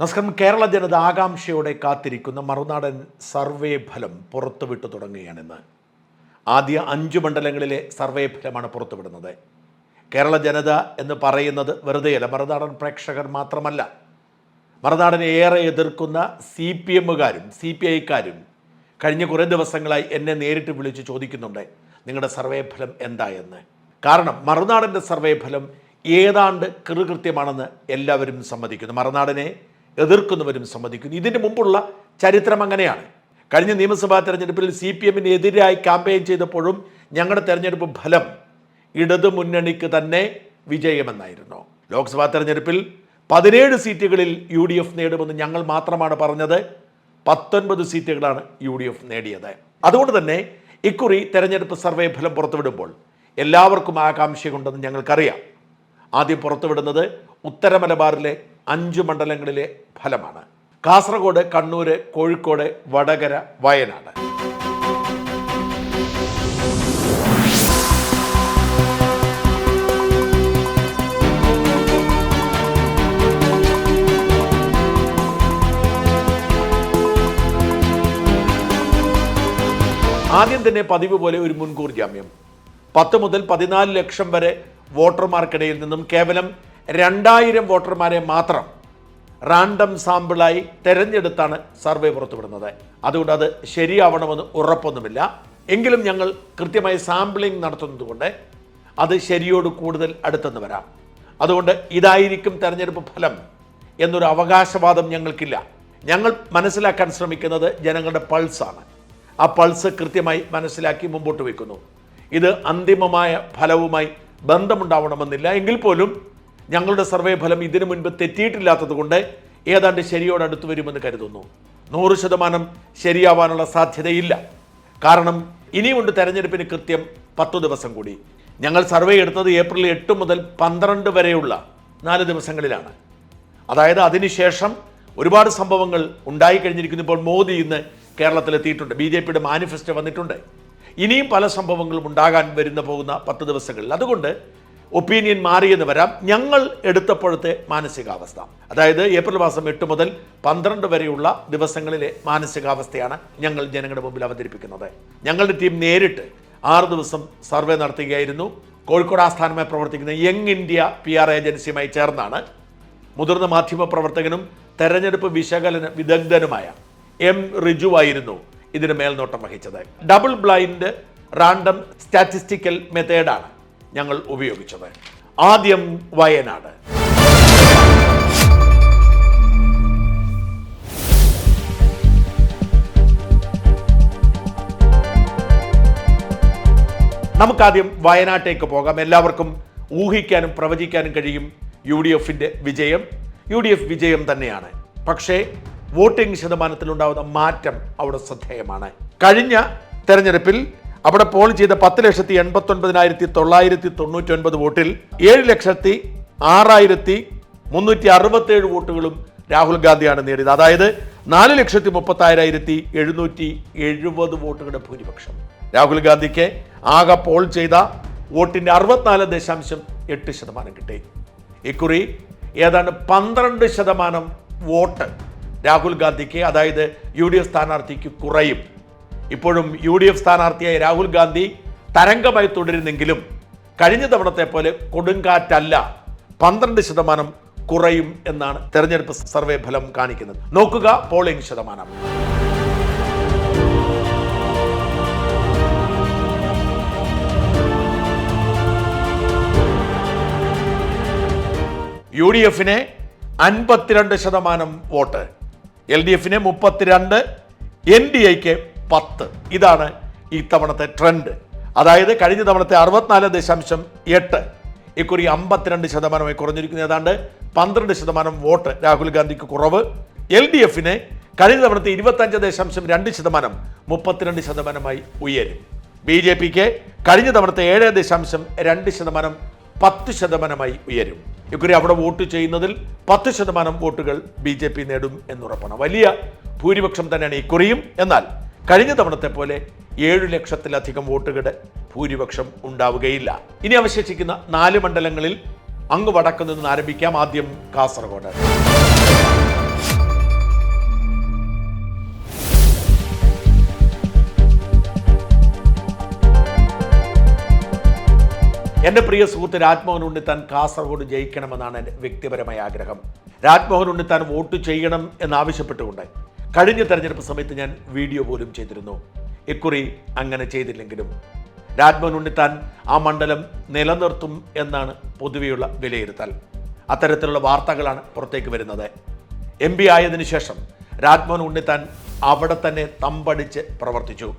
നമസ്കാരം. കേരള ജനത ആകാംക്ഷയോടെ കാത്തിരിക്കുന്ന. മറുനാടൻ സർവേ ഫലം പുറത്തുവിട്ടു തുടങ്ങുകയാണിന്ന്. ആദ്യ അഞ്ച് മണ്ഡലങ്ങളിലെ സർവേ ഫലമാണ് പുറത്തുവിടുന്നത്. കേരള ജനത എന്ന് പറയുന്നത് വെറുതെയല്ല മറുനാടൻ പ്രേക്ഷകർ മാത്രമല്ല. മറുനാടനെ ഏറെ എതിർക്കുന്ന സി പി എമ്മുകാരും സി പി ഐക്കാരും കഴിഞ്ഞ കുറേ ദിവസങ്ങളായി എന്നെ നേരിട്ട് വിളിച്ച് ചോദിക്കുന്നുണ്ട് നിങ്ങളുടെ സർവേ ഫലം എന്താ എന്ന് കാരണം മറുനാടന്റെ സർവേ ഫലം ഏതാണ്ട് കൃകൃത്യമാണെന്ന് എല്ലാവരും സമ്മതിക്കുന്നു. മറുനാടനെ എതിർക്കുന്നവരും സമ്മതിക്കുന്നു. ഇതിന് മുമ്പുള്ള ചരിത്രം അങ്ങനെയാണ്. കഴിഞ്ഞ നിയമസഭാ തെരഞ്ഞെടുപ്പിൽ സി പി എമ്മിന് എതിരായി ക്യാമ്പയിൻ ചെയ്തപ്പോഴും ഞങ്ങളുടെ തെരഞ്ഞെടുപ്പ് ഫലം ഇടതു മുന്നണിക്ക് തന്നെ വിജയമെന്നായിരുന്നു. ലോക്സഭാ തെരഞ്ഞെടുപ്പിൽ പതിനേഴ് സീറ്റുകളിൽ യു ഡി എഫ് നേടുമെന്ന് ഞങ്ങൾ മാത്രമാണ് പറഞ്ഞത്. പത്തൊൻപത് സീറ്റുകളാണ് യു ഡി എഫ് നേടിയത്. അതുകൊണ്ട് തന്നെ ഇക്കുറി തെരഞ്ഞെടുപ്പ് സർവേ ഫലം പുറത്തുവിടുമ്പോൾ എല്ലാവർക്കും ആകാംക്ഷയുണ്ടെന്ന് ഞങ്ങൾക്കറിയാം. ആദ്യം പുറത്തുവിടുന്നത് ഉത്തര മലബാറിലെ അഞ്ച് മണ്ഡലങ്ങളിലെ ഫലമാണ്. കാസർഗോഡ് കണ്ണൂർ കോഴിക്കോട് വടകര വയനാട്. ആദ്യം തന്നെ പതിവ് പോലെ ഒരു മുൻകൂർ ജാമ്യം. പത്ത് മുതൽ പതിനാല് ലക്ഷം വരെ വോട്ടർമാർക്കിടയിൽ നിന്നും കേവലം രണ്ടായിരം വോട്ടർമാരെ മാത്രം റാൻഡം സാമ്പിളായി തെരഞ്ഞെടുത്താണ് സർവേ പുറത്തുവിടുന്നത്. അതുകൊണ്ട് അത് ശരിയാവണമെന്ന് ഉറപ്പൊന്നുമില്ല. എങ്കിലും ഞങ്ങൾ കൃത്യമായി സാമ്പിളിംഗ് നടത്തുന്നതുകൊണ്ട് അത് ശരിയോട് കൂടുതൽ അടുത്തെന്ന് വരാം. അതുകൊണ്ട് ഇതായിരിക്കും തെരഞ്ഞെടുപ്പ് ഫലം എന്നൊരു അവകാശവാദം ഞങ്ങൾക്കില്ല. ഞങ്ങൾ മനസ്സിലാക്കാൻ ശ്രമിക്കുന്നത് ജനങ്ങളുടെ പൾസാണ്. ആ പൾസ് കൃത്യമായി മനസ്സിലാക്കി മുമ്പോട്ട് വയ്ക്കുന്നു. ഇത് അന്തിമമായ ഫലവുമായി ബന്ധമുണ്ടാവണമെന്നില്ല. എങ്കിൽ പോലും ഞങ്ങളുടെ സർവേ ഫലം ഇതിനു മുൻപ് തെറ്റിയിട്ടില്ലാത്തത് കൊണ്ട് ഏതാണ്ട് അടുത്തു വരുമെന്ന് കരുതുന്നു. നൂറ് ശതമാനം ശരിയാവാനുള്ള സാധ്യതയില്ല. കാരണം ഇനിയുമുണ്ട് തെരഞ്ഞെടുപ്പിന് കൃത്യം പത്തു ദിവസം കൂടി. ഞങ്ങൾ സർവേ എടുത്തത് ഏപ്രിൽ എട്ട് മുതൽ പന്ത്രണ്ട് വരെയുള്ള നാല് ദിവസങ്ങളിലാണ്. അതായത് അതിനുശേഷം ഒരുപാട് സംഭവങ്ങൾ ഉണ്ടായിക്കഴിഞ്ഞിരിക്കുന്നു ഇപ്പോൾ മോദി ഇന്ന് കേരളത്തിലെത്തിയിട്ടുണ്ട്. ബി ജെ പിയുടെ മാനിഫെസ്റ്റോ വന്നിട്ടുണ്ട്. ഇനിയും പല സംഭവങ്ങളും ഉണ്ടാകാൻ വരുന്ന പോകുന്ന പത്ത് ദിവസങ്ങളിൽ. അതുകൊണ്ട് ഒപ്പീനിയൻ മാറിയെന്ന് വരാം. ഞങ്ങൾ എടുത്തപ്പോഴത്തെ മാനസികാവസ്ഥ. അതായത് ഏപ്രിൽ മാസം എട്ട് മുതൽ പന്ത്രണ്ട് വരെയുള്ള ദിവസങ്ങളിലെ മാനസികാവസ്ഥയാണ് ഞങ്ങൾ ജനങ്ങളുടെ മുമ്പിൽ അവതരിപ്പിക്കുന്നത്. ഞങ്ങളുടെ ടീം നേരിട്ട് ആറ് ദിവസം സർവേ നടത്തുകയായിരുന്നു. കോഴിക്കോട് ആസ്ഥാനമായി പ്രവർത്തിക്കുന്ന യങ് ഇന്ത്യ പി ആർ ഏജൻസിയുമായി ചേർന്നാണ് മുതിർന്ന മാധ്യമ പ്രവർത്തകനും തെരഞ്ഞെടുപ്പ് വിശകലന വിദഗ്ധനുമായ എം റിജു ആയിരുന്നു ഇതിന് മേൽനോട്ടം വഹിച്ചത്. ഡബിൾ ബ്ലൈൻഡ് റാൻഡം സ്റ്റാറ്റിസ്റ്റിക്കൽ മെത്തേഡാണ് ഞങ്ങൾ ഉപയോഗിച്ചത്. ആദ്യം വയനാട്. നമുക്കാദ്യം വയനാട്ടേക്ക് പോകാം. എല്ലാവർക്കും ഊഹിക്കാനും പ്രവചിക്കാനും കഴിയും. യു ഡി എഫിന്റെ വിജയം. യു ഡി എഫ് വിജയം തന്നെയാണ്. പക്ഷേ വോട്ടിംഗ് ശതമാനത്തിലുണ്ടാകുന്ന മാറ്റം അവിടെ ശ്രദ്ധേയമാണ്. കഴിഞ്ഞ തെരഞ്ഞെടുപ്പിൽ അവിടെ പോൾ ചെയ്ത പത്ത് ലക്ഷത്തി എൺപത്തൊൻപതിനായിരത്തി തൊള്ളായിരത്തി തൊണ്ണൂറ്റി ഒൻപത് വോട്ടിൽ ഏഴ് ലക്ഷത്തി ആറായിരത്തി മുന്നൂറ്റി അറുപത്തേഴ് വോട്ടുകളും രാഹുൽ ഗാന്ധിയാണ് നേടിയത്. അതായത് നാല് ലക്ഷത്തി മുപ്പത്തായിരത്തി എഴുന്നൂറ്റി എഴുപത് വോട്ടുകളുടെ ഭൂരിപക്ഷം. രാഹുൽ ഗാന്ധിക്ക് ആകെ പോൾ ചെയ്ത വോട്ടിന്റെ അറുപത്തിനാല് ദശാംശം എട്ട് ശതമാനം കിട്ടി. ഇക്കുറി ഏതാണ്ട് പന്ത്രണ്ട് ശതമാനം വോട്ട് രാഹുൽ ഗാന്ധിക്ക് അതായത് യു ഡി എഫ് സ്ഥാനാർത്ഥിക്ക് കുറയും. ഇപ്പോഴും യു ഡി എഫ് സ്ഥാനാർത്ഥിയായ രാഹുൽ ഗാന്ധി തരംഗമായി തുടരുന്നെങ്കിലും കഴിഞ്ഞ തവണത്തെ പോലെ കൊടുങ്കാറ്റല്ല. പന്ത്രണ്ട് ശതമാനം കുറയും എന്നാണ് തെരഞ്ഞെടുപ്പ് സർവേ ഫലം കാണിക്കുന്നത്. നോക്കുക പോളിംഗ് ശതമാനം. യു ഡി എഫിന് അൻപത്തിരണ്ട് ശതമാനം വോട്ട്. എൽ ഡി എഫിന് മുപ്പത്തിരണ്ട് എൻ ഡി എക്ക് പത്ത്. ഇതാണ് ഈ തവണത്തെ ട്രെൻഡ് അതായത് കഴിഞ്ഞ തവണത്തെ അറുപത്തിനാല് ദശാംശം എട്ട്. ഇക്കുറി അമ്പത്തിരണ്ട് ശതമാനമായി കുറഞ്ഞിരിക്കുന്ന ഏതാണ്ട് പന്ത്രണ്ട് ശതമാനം വോട്ട് രാഹുൽ ഗാന്ധിക്ക് കുറവ്. എൽ ഡി എഫിന് കഴിഞ്ഞ തവണത്തെ ഇരുപത്തഞ്ച് ദശാംശം രണ്ട് ശതമാനം മുപ്പത്തിരണ്ട് ശതമാനമായി ഉയരും. ബി ജെ പിക്ക് കഴിഞ്ഞ തവണത്തെ ഏഴ് ദശാംശം രണ്ട് ശതമാനം പത്ത് ശതമാനമായി ഉയരും. ഇക്കുറി അവിടെ വോട്ട് ചെയ്യുന്നതിൽ പത്ത് ശതമാനം വോട്ടുകൾ ബി ജെ പി നേടും എന്നുറപ്പാണ്. വലിയ ഭൂരിപക്ഷം തന്നെയാണ് ഇക്കുറിയും. എന്നാൽ കഴിഞ്ഞ തവണത്തെ പോലെ ഏഴു ലക്ഷത്തിലധികം വോട്ടുകളുടെ ഭൂരിപക്ഷം ഉണ്ടാവുകയില്ല. ഇനി അവശേഷിക്കുന്ന നാല് മണ്ഡലങ്ങളിൽ അങ്ങ് വടക്കു നിന്ന് ആരംഭിക്കാം. ആദ്യം കാസർഗോഡ്. എന്റെ പ്രിയ സുഹൃത്ത് രാജ്മോഹൻ ഉണ്ണിത്താൻ കാസർഗോഡ് ജയിക്കണമെന്നാണ് എന്റെ വ്യക്തിപരമായ ആഗ്രഹം. രാജ്മോഹൻ ഉണ്ണിത്താൻ വോട്ട് ചെയ്യണം എന്നാവശ്യപ്പെട്ടുകൊണ്ട് കഴിഞ്ഞ തെരഞ്ഞെടുപ്പ് സമയത്ത് ഞാൻ വീഡിയോ പോലും ചെയ്തിരുന്നു. ഇക്കുറി അങ്ങനെ ചെയ്തില്ലെങ്കിലും. രാജ്മോഹൻ ഉണ്ണിത്താൻ ആ മണ്ഡലം നിലനിർത്തും എന്നാണ് പൊതുവെയുള്ള വിലയിരുത്തൽ. അത്തരത്തിലുള്ള വാർത്തകളാണ് പുറത്തേക്ക് വരുന്നത്. എം പി ആയതിനു ശേഷം രാജ്മോഹൻ ഉണ്ണിത്താൻ അവിടെ തന്നെ തമ്പടിച്ച് പ്രവർത്തിച്ചു.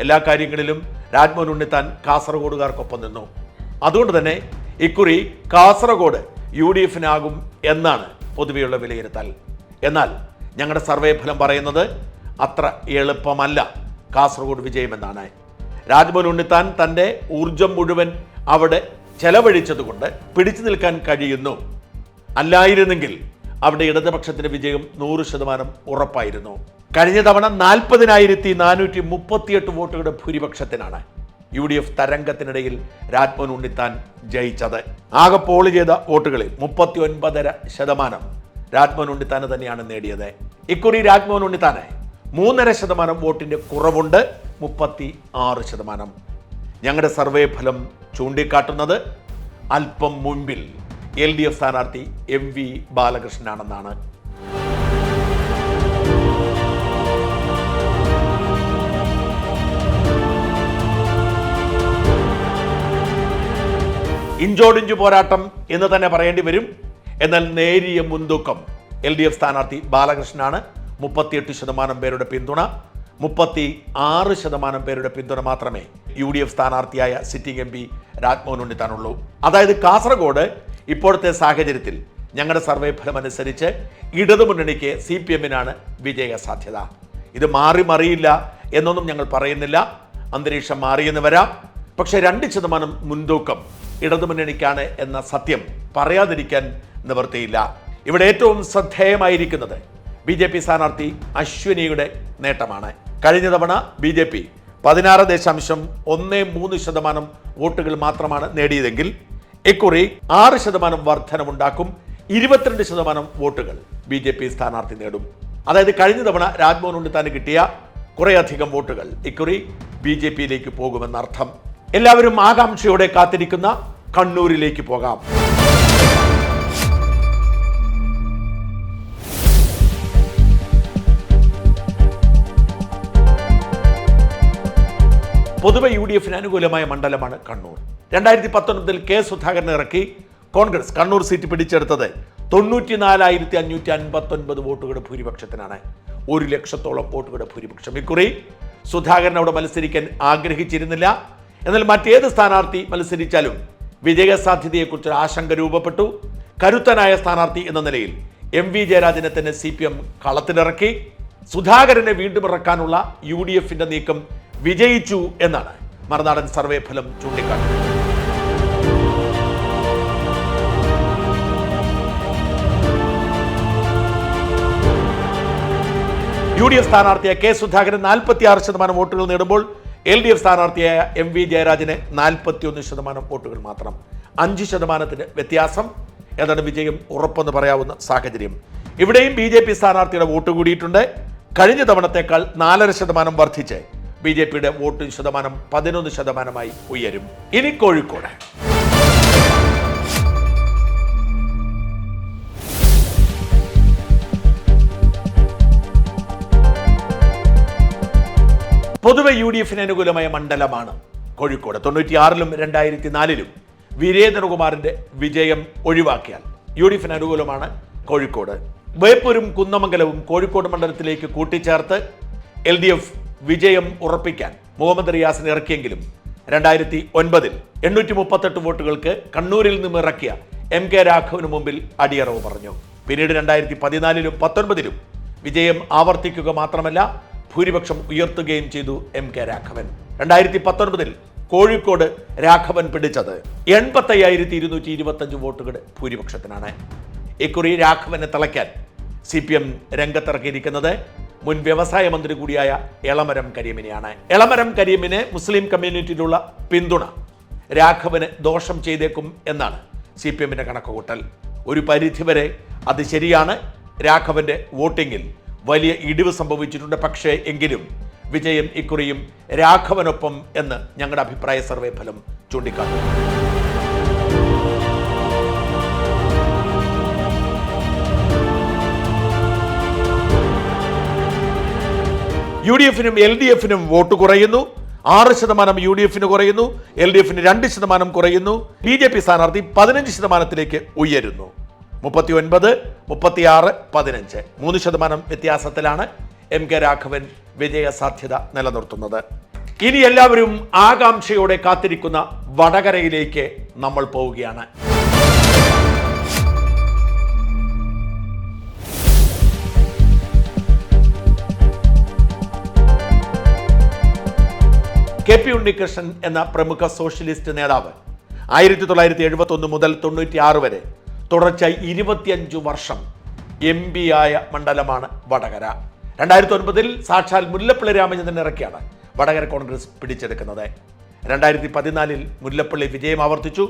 എല്ലാ കാര്യങ്ങളിലും രാജ്മോഹൻ ഉണ്ണിത്താൻ കാസർഗോഡുകാർക്കൊപ്പം നിന്നു. അതുകൊണ്ട് തന്നെ ഇക്കുറി കാസർഗോഡ് യു ഡി എഫിനാകും എന്നാണ് പൊതുവെയുള്ള വിലയിരുത്തൽ. എന്നാൽ ഞങ്ങളുടെ സർവേ ഫലം പറയുന്നത് അത്ര എളുപ്പമല്ല. കാസർഗോഡ് വിജയമെന്നാണ് രാജ്മോൻ ഉണ്ണിത്താൻ തന്റെ ഊർജം മുഴുവൻ അവിടെ ചെലവഴിച്ചതുകൊണ്ട് പിടിച്ചു നിൽക്കാൻ കഴിയുന്നു. അല്ലായിരുന്നെങ്കിൽ അവിടെ ഇടതുപക്ഷത്തിന്റെ വിജയം നൂറ് ശതമാനം ഉറപ്പായിരുന്നു. കഴിഞ്ഞ തവണ നാൽപ്പതിനായിരത്തി നാനൂറ്റി മുപ്പത്തിയെട്ട് വോട്ടുകളുടെ ഭൂരിപക്ഷത്തിനാണ് യു ഡി എഫ് തരംഗത്തിനിടയിൽ രാജ്മോൻ ഉണ്ണിത്താൻ ജയിച്ചത്. ആകെ പോൾ ചെയ്ത വോട്ടുകളിൽ മുപ്പത്തി ഒൻപതര ശതമാനം രാജ്മോഹൻ ഉണ്ണിത്താനെ തന്നെയാണ് നേടിയത്. ഇക്കുറി രാജ്മോഹൻ ഉണ്ണിത്താന് മൂന്നര ശതമാനം വോട്ടിന്റെ കുറവുണ്ട് മുപ്പത്തി ആറ് ശതമാനം. ഞങ്ങളുടെ സർവേ ഫലം ചൂണ്ടിക്കാട്ടുന്നത് അല്പം മുൻപിൽ എൽ ഡി എഫ് സ്ഥാനാർത്ഥി എം വി ബാലകൃഷ്ണനാണെന്നാണ്. ഇഞ്ചോടിഞ്ചു പോരാട്ടം എന്ന് തന്നെ പറയേണ്ടി വരും. എന്നാൽ നേരിയ മുൻതൂക്കം എൽ ഡി എഫ് സ്ഥാനാർത്ഥി ബാലകൃഷ്ണനാണ്. മുപ്പത്തിയെട്ട് ശതമാനം പേരുടെ പിന്തുണ മുപ്പത്തി ആറ് ശതമാനം പേരുടെ പിന്തുണ മാത്രമേ യു ഡി എഫ് സ്ഥാനാർത്ഥിയായ സിറ്റിംഗ് എം പി രാജ്മോഹൻ ഉണ്ണിത്താനുള്ളൂ. അതായത് കാസർഗോഡ് ഇപ്പോഴത്തെ സാഹചര്യത്തിൽ ഞങ്ങളുടെ സർവേ ഫലം അനുസരിച്ച് ഇടതുമുന്നണിക്ക് സി പി എമ്മിനാണ് വിജയ സാധ്യത ഇത് മാറി മറിയില്ല എന്നൊന്നും ഞങ്ങൾ പറയുന്നില്ല. അന്തരീക്ഷം മാറിയെന്ന് വരാം. പക്ഷേ രണ്ട് ശതമാനം മുൻതൂക്കം ഇടതുമുന്നണിക്കാണ് എന്ന സത്യം പറയാതിരിക്കാൻ നിവൃത്തിയില്ല ഇവിടെ ഏറ്റവും ശ്രദ്ധേയമായിരിക്കുന്നത് ബി ജെ പി സ്ഥാനാർത്ഥി അശ്വിനിയുടെ നേട്ടമാണ്. കഴിഞ്ഞ തവണ ബി ജെ പി പതിനാറ് ദശാംശം ഒന്ന് മൂന്ന് ശതമാനം വോട്ടുകൾ മാത്രമാണ് നേടിയതെങ്കിൽ ഇക്കുറി ആറ് ശതമാനം വർധനമുണ്ടാക്കും ഇരുപത്തിരണ്ട് ശതമാനം വോട്ടുകൾ ബി ജെ പി സ്ഥാനാർത്ഥി നേടും. അതായത് കഴിഞ്ഞ തവണ രാജ്മോഹൻ ഉണ്ണിത്താന് കിട്ടിയ കുറേയധികം വോട്ടുകൾ ഇക്കുറി ബി ജെ പിയിലേക്ക് പോകുമെന്നർത്ഥം. എല്ലാവരും ആകാംക്ഷയോടെ കാത്തിരിക്കുന്ന കണ്ണൂരിലേക്ക് പോകാം. പൊതുവെ യു ഡി എഫിന് അനുകൂലമായ മണ്ഡലമാണ് കണ്ണൂർ. രണ്ടായിരത്തി പത്തൊൻപതിൽ കെ സുധാകരൻ ഇറക്കി കോൺഗ്രസ് കണ്ണൂർ സീറ്റ് പിടിച്ചെടുത്തത് തൊണ്ണൂറ്റിനാലായിരത്തി അഞ്ഞൂറ്റി അൻപത്തൊൻപത് വോട്ടുകളുടെ ഭൂരിപക്ഷത്തിനാണ്. ഒരു ലക്ഷത്തോളം വോട്ടുകളുടെ ഭൂരിപക്ഷം. ഇക്കുറി സുധാകരൻ അവിടെ മത്സരിക്കാൻ ആഗ്രഹിച്ചിരുന്നില്ല. എന്നാൽ മറ്റേത് സ്ഥാനാർത്ഥി മത്സരിച്ചാലും വിജയ സാധ്യതയെക്കുറിച്ച് ആശങ്ക രൂപപ്പെട്ടു. കരുത്തനായ സ്ഥാനാർത്ഥി എന്ന നിലയിൽ എം വി ജയരാജനെ തന്നെ സി പി എം കളത്തിലിറക്കി. സുധാകരനെ വീണ്ടും ഇറക്കാനുള്ള യു ഡി എഫിന്റെ നീക്കം വിജയിച്ചു എന്നാണ് മറുനാടൻ സർവേ ഫലം ചൂണ്ടിക്കാട്ടുന്നത് യു ഡി എഫ് സ്ഥാനാർത്ഥിയായ കെ സുധാകരൻ നാൽപ്പത്തി ആറ് ശതമാനം വോട്ടുകൾ നേടുമ്പോൾ എൽ ഡി എഫ് സ്ഥാനാർത്ഥിയായ എം വി ജയരാജന് നാൽപ്പത്തി ഒന്ന് ശതമാനം വോട്ടുകൾ മാത്രം. അഞ്ച് ശതമാനത്തിന് വ്യത്യാസം. ഏതാണ് വിജയം ഉറപ്പെന്ന് പറയാവുന്ന സാഹചര്യം. ഇവിടെയും ബി ജെ പി സ്ഥാനാർത്ഥിയുടെ വോട്ട് കൂടിയിട്ടുണ്ട്. കഴിഞ്ഞ തവണത്തേക്കാൾ നാലര ശതമാനം വർദ്ധിച്ച്. ബി ജെ പിയുടെ വോട്ട് ശതമാനം പതിനൊന്ന് ശതമാനമായി ഉയരും. ഇനി കോഴിക്കോട്. പൊതുവെ യു ഡി എഫിന് അനുകൂലമായ മണ്ഡലമാണ് കോഴിക്കോട്. തൊണ്ണൂറ്റിയാറിലും രണ്ടായിരത്തി നാലിലും വീരേന്ദ്രകുമാറിന്റെ വിജയം ഒഴിവാക്കിയാൽ യു ഡി എഫിന് അനുകൂലമാണ് കോഴിക്കോട്. വേപ്പൂരും കുന്നമംഗലവും കോഴിക്കോട് മണ്ഡലത്തിലേക്ക് കൂട്ടിച്ചേർത്ത് എൽ ഡി എഫ് വിജയം ഉറപ്പിക്കാൻ മുഹമ്മദ് റിയാസിനെ ഇറക്കിയെങ്കിലും രണ്ടായിരത്തി ഒൻപതിൽ എണ്ണൂറ്റി മുപ്പത്തെട്ട് വോട്ടുകൾക്ക് കണ്ണൂരിൽ നിന്ന് ഇറക്കിയ എം കെ രാഘവന് മുമ്പിൽ അടിയറവ് പറഞ്ഞു. പിന്നീട് രണ്ടായിരത്തി പതിനാലിലും പത്തൊൻപതിലും വിജയം ആവർത്തിക്കുക മാത്രമല്ല ഭൂരിപക്ഷം ഉയർത്തുകയും ചെയ്തു എം കെ രാഘവൻ. രണ്ടായിരത്തി പത്തൊൻപതിൽ കോഴിക്കോട് രാഘവൻ പിടിച്ചത് എൺപത്തയ്യായിരത്തി ഇരുന്നൂറ്റി ഇരുപത്തഞ്ച് വോട്ടുകൾ ഭൂരിപക്ഷത്തിനാണ്. ഇക്കുറി രാഘവനെ തിളയ്ക്കാൻ സി പി എം രംഗത്തിറക്കിയിരിക്കുന്നത് മുൻ വ്യവസായ മന്ത്രി കൂടിയായ എളമരം കരീമിനെയാണ്. എളമരം കരീമിന് മുസ്ലിം കമ്മ്യൂണിറ്റിയിലുള്ള പിന്തുണ രാഘവന് ദോഷം ചെയ്തേക്കും എന്നാണ് സി പി എമ്മിന്റെ കണക്കുകൂട്ടൽ. ഒരു പരിധിവരെ അത് ശരിയാണ്. രാഘവന്റെ വോട്ടിങ്ങിൽ വലിയ ഇടിവ് സംഭവിച്ചിട്ടുണ്ട്. പക്ഷേ എങ്കിലും വിജയം ഇക്കുറിയും രാഘവനൊപ്പം എന്ന് ഞങ്ങളുടെ അഭിപ്രായ സർവേ ഫലം ചൂണ്ടിക്കാട്ടുന്നു. യു ഡി എഫിനും എൽ ഡി എഫിനും വോട്ട് കുറയുന്നു. ആറ് ശതമാനം യു ഡി എഫിന് കുറയുന്നു. എൽ ഡി എഫിന് രണ്ട് ശതമാനം കുറയുന്നു. ബി ജെ പി സ്ഥാനാർത്ഥി പതിനഞ്ച് ശതമാനത്തിലേക്ക് ഉയരുന്നു. മുപ്പത്തി ഒൻപത് മുപ്പത്തിയാറ് പതിനഞ്ച്. മൂന്ന് ശതമാനം വ്യത്യാസത്തിലാണ് എം കെ രാഘവൻ വിജയ സാധ്യത നിലനിർത്തുന്നത്. ഇനി എല്ലാവരും ആകാംക്ഷയോടെ കാത്തിരിക്കുന്ന വടകരയിലേക്ക് നമ്മൾ പോവുകയാണ്. കെ പി ഉണ്ണികൃഷ്ണൻ എന്ന പ്രമുഖ സോഷ്യലിസ്റ്റ് നേതാവ് ആയിരത്തി തൊള്ളായിരത്തി എഴുപത്തി ഒന്ന് മുതൽ തൊണ്ണൂറ്റി ആറ് വരെ തുടർച്ചയായി ഇരുപത്തിയഞ്ചു വർഷം എം പി ആയ മണ്ഡലമാണ് വടകര. രണ്ടായിരത്തി ഒൻപതിൽ സാക്ഷാൽ മുല്ലപ്പള്ളി രാമചന്ദ്രൻ ഇറക്കിയാണ് വടകര കോൺഗ്രസ് പിടിച്ചെടുക്കുന്നത്. രണ്ടായിരത്തി പതിനാലിൽ മുല്ലപ്പള്ളി വിജയം ആവർത്തിച്ചു.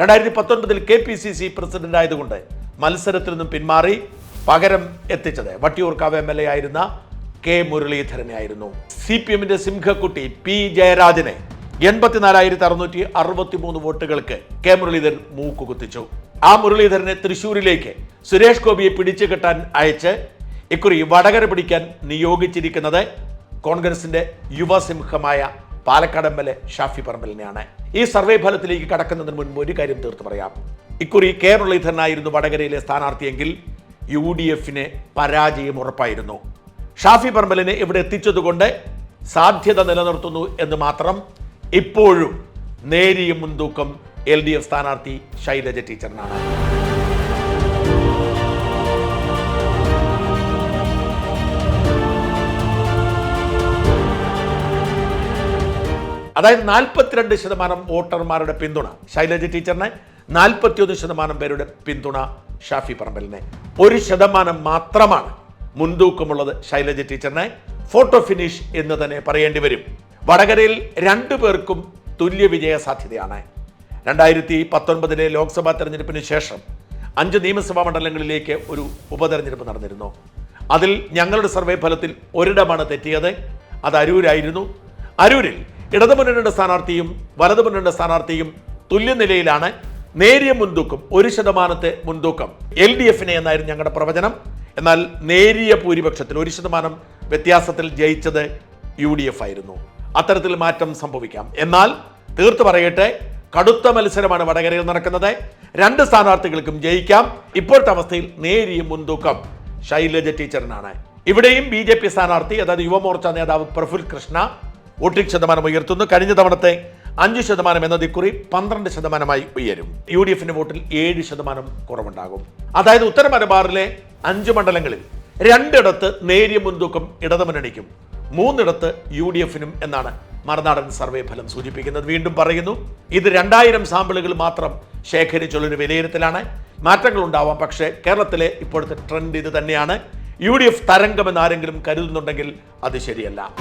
രണ്ടായിരത്തി പത്തൊൻപതിൽ K P C C president ആയതുകൊണ്ട് മത്സരത്തിൽ നിന്നും പിന്മാറി പകരം എത്തിച്ചത് വട്ടിയൂർക്കാവ് എം എൽ എ ആയിരുന്ന കെ മുരളീധരനെ ആയിരുന്നു സി പി എമ്മിന്റെ സിംഹക്കുട്ടി പി ജയരാജനെ എൺപത്തിനാലായിരത്തി അറുന്നൂറ്റി അറുപത്തി മൂന്ന് വോട്ടുകൾക്ക് കെ മുരളീധരൻ മൂക്കുകുത്തിച്ചു. ആ മുരളീധരനെ തൃശൂരിലേക്ക് സുരേഷ് ഗോപിയെ പിടിച്ചു കെട്ടാൻ അയച്ച് ഇക്കുറി വടകര പിടിക്കാൻ നിയോഗിച്ചിരിക്കുന്നത് കോൺഗ്രസിന്റെ യുവസിംഹമായ Palakkad M L A Shafi പറമ്പലിനെയാണ്. ഈ സർവേ ഫലത്തിലേക്ക് കടക്കുന്നതിന് മുൻപ് ഒരു കാര്യം തീർത്ത് പറയാം. ഇക്കുറി കെ മുരളീധരനായിരുന്നു വടകരയിലെ സ്ഥാനാർത്ഥിയെങ്കിൽ യു ഡി എഫിന് പരാജയം ഉറപ്പായിരുന്നു. ഷാഫി പറമ്പലിനെ ഇവിടെ എത്തിച്ചതുകൊണ്ട് സാധ്യത നിലനിർത്തുന്നു എന്ന് മാത്രം ഇപ്പോഴും നേരിയ മുൻതൂക്കം എൽ ഡി എഫ് സ്ഥാനാർത്ഥി ശൈലജ ടീച്ചറിനാണ്. അതായത് നാൽപ്പത്തിരണ്ട് ശതമാനം വോട്ടർമാരുടെ പിന്തുണ ശൈലജ ടീച്ചറിന് നാൽപ്പത്തിയൊന്ന് ശതമാനം പേരുടെ പിന്തുണ ഷാഫി പറമ്പലിനെ. ഒരു ശതമാനം മാത്രമാണ് മുൻതൂക്കമുള്ളത് ശൈലജ ടീച്ചറിനെ. ഫോട്ടോ ഫിനിഷ് എന്ന് തന്നെ പറയേണ്ടി വരും. വടകരയിൽ രണ്ടു പേർക്കും തുല്യ വിജയ സാധ്യതയാണ്. രണ്ടായിരത്തി പത്തൊൻപതിലെ ലോക്സഭാ തെരഞ്ഞെടുപ്പിന് ശേഷം അഞ്ച് നിയമസഭാ മണ്ഡലങ്ങളിലേക്ക് ഒരു ഉപതെരഞ്ഞെടുപ്പ് നടന്നിരുന്നു. അതിൽ ഞങ്ങളുടെ സർവേ ഫലത്തിൽ ഒരിടമാണ് തെറ്റിയത്. അത് അരൂരായിരുന്നു. അരൂരിൽ ഇടതുമുന്നണിയുടെ സ്ഥാനാർത്ഥിയും വലതുമുന്നണിയുടെ സ്ഥാനാർത്ഥിയും തുല്യനിലയിലാണ് നേരിയ മുൻതൂക്കം ഒരു ശതമാനത്തെ മുൻതൂക്കം. എൽ ഡി എഫിനെ എന്നായിരുന്നു ഞങ്ങളുടെ പ്രവചനം. എന്നാൽ നേരിയ ഭൂരിപക്ഷത്തിൽ ഒരു ശതമാനം വ്യത്യാസത്തിൽ ജയിച്ചത് യു ഡി എഫ് ആയിരുന്നു. അത്തരത്തിൽ മാറ്റം സംഭവിക്കാം. എന്നാൽ തീർത്തു പറയട്ടെ കടുത്ത മത്സരമാണ് വടകരയിൽ നടക്കുന്നത്. രണ്ട് സ്ഥാനാർത്ഥികൾക്കും ജയിക്കാം. ഇപ്പോഴത്തെ അവസ്ഥയിൽ നേരിയ മുൻതൂക്കം ശൈലജ ടീച്ചറിനാണ്. ഇവിടെയും ബി ജെ പി സ്ഥാനാർത്ഥി അതായത് യുവമോർച്ച നേതാവ് പ്രഫുൽ കൃഷ്ണ വോട്ടിംഗ് ശതമാനം ഉയർത്തുന്നു. കഴിഞ്ഞ തവണത്തെ അഞ്ച് ശതമാനം എന്നത് ഇക്കുറി പന്ത്രണ്ട് ശതമാനമായി ഉയരും. യു ഡി എഫിന്റെ വോട്ടിൽ ഏഴ് ശതമാനം കുറവുണ്ടാകും. അതായത് ഉത്തര മലബാറിലെ അഞ്ച് മണ്ഡലങ്ങളിൽ രണ്ടിടത്ത് നേരിയ മുൻതൂക്കം ഇടതുമുന്നണിക്കും മൂന്നിടത്ത് യു ഡി എഫിനും എന്നാണ് മറുനാടൻ സർവേ ഫലം സൂചിപ്പിക്കുന്നത്. വീണ്ടും പറയുന്നു ഇത് രണ്ടായിരം സാമ്പിളുകൾ മാത്രം ശേഖരിച്ചുള്ളൊരു വിലയിരുത്തലാണ്. മാറ്റങ്ങൾ ഉണ്ടാവാം പക്ഷേ കേരളത്തിലെ ഇപ്പോഴത്തെ ട്രെൻഡ് ഇത് തന്നെയാണ്. യു ഡി എഫ് തരംഗമെന്ന് ആരെങ്കിലും കരുതുന്നുണ്ടെങ്കിൽ അത് ശരിയല്ല.